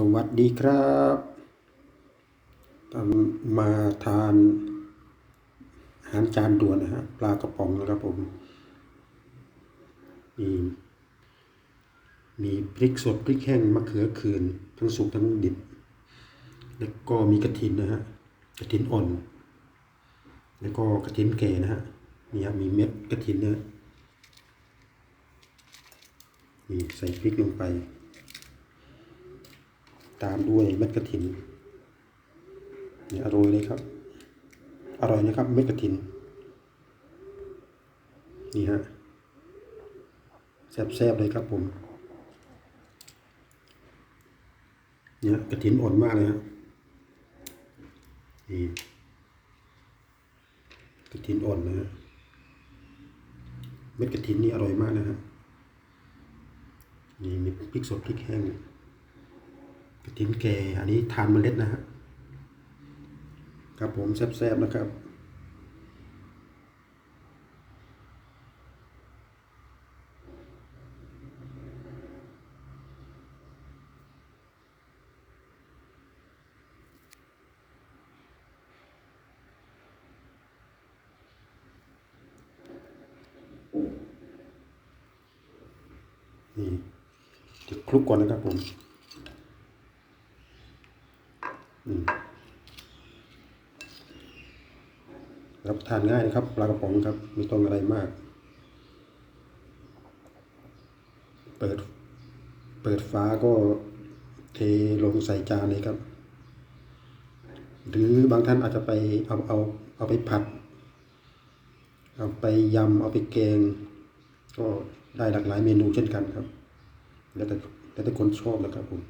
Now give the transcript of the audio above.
สวัสดีครับตอนมาทานอาหารจานด่วนนะฮะปลากระป๋องนะครับผมมีมีพริกสดพริกแห้งมะเขือคืน ทั้งสุกทั้งดิบ แล้วก็มีกระถินนะฮะกระถินอ่อน แล้วก็กระถินแก่นะฮะนี่ฮะมีเม็ดกระถินเนี่ยนี่ใส่พริกลงไป ตามด้วยเม็ดกระถินนี่อร่อยเลยครับ อร่อยนะครับเม็ดกระถิน นี่ฮะแซ่บๆเลยครับผมเนี่ยกระถินอ่อนมากเลยฮะนี่กระถินอ่อนนะฮะเม็ดกระถินนี่อร่อยมากนะฮะนี่มีพริกสดพริกแห้ง กระถินแก่ อันนี้ทานเมล็ดนะฮะครับผมแซ่บๆนะครับนี่เดี๋ยวคลุกก่อนนะครับผม รับทานง่ายนะครับปลากระป๋องครับไม่ต้องอะไรมาก เปิด เปิดฟ้าก็เทลงใส่จานเลยครับ หรือบางท่านอาจจะไปเอาเอาเอาไปผัด เอาไปยำเอาไปแกง ก็ได้หลากหลายเมนูเช่นกันครับ แล้วแต่แล้วแต่คนชอบนะครับผม